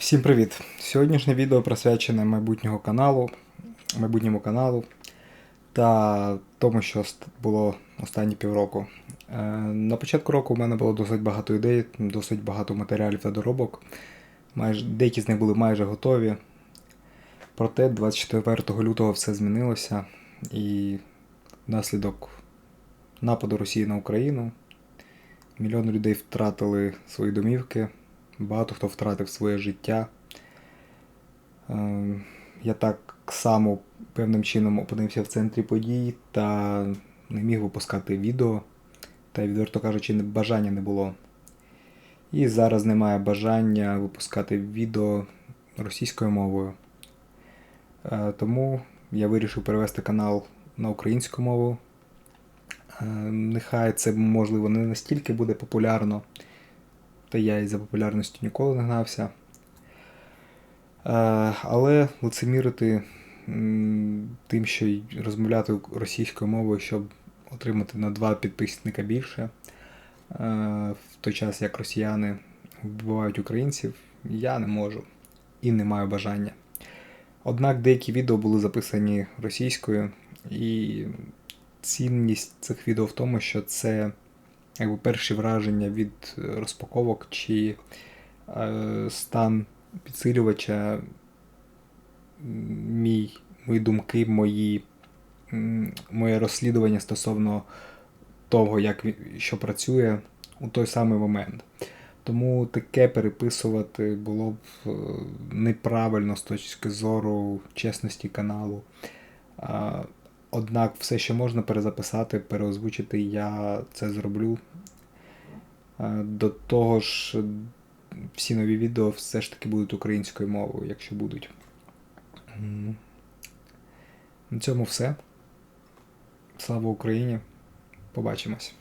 Всім привіт! Сьогоднішнє відео присвячене майбутнього каналу, майбутньому каналу та тому, що було останні півроку. Е, На початку року в мене було досить багато ідей, досить багато матеріалів та доробок. Майже, деякі з них були майже готові. Проте 24 лютого все змінилося і внаслідок нападу Росії на Україну мільйони людей втратили свої домівки, багато хто втратив своє життя. Е, Я так само певним чином опинився в центрі подій та не міг випускати відео, та, відверто кажучи, бажання не було. І зараз немає бажання випускати відео російською мовою. Е, Тому я вирішив перевести канал на українську мову. Е, Нехай це можливо не настільки буде популярно, та я і за популярністю ніколи не гнався. Е, Але лицемірити тим, що розмовляти російською мовою, щоб отримати на два підписника більше, е, в той час як росіяни вбивають українців, я не можу і не маю бажання. Однак деякі відео були записані російською, і цінність цих відео в тому, що це якби перші враження від е, розпаковок чи е, стан підсилювача, мій, мої думки, мої, моє розслідування стосовно того, як що працює у той самий момент. Тому таке переписувати було б е, неправильно з точки зору чесності каналу. Однак все, що можна перезаписати, переозвучити, я це зроблю. Е, До того ж, всі нові відео все ж таки будуть українською мовою, якщо будуть. На цьому все. Слава Україні! Побачимось!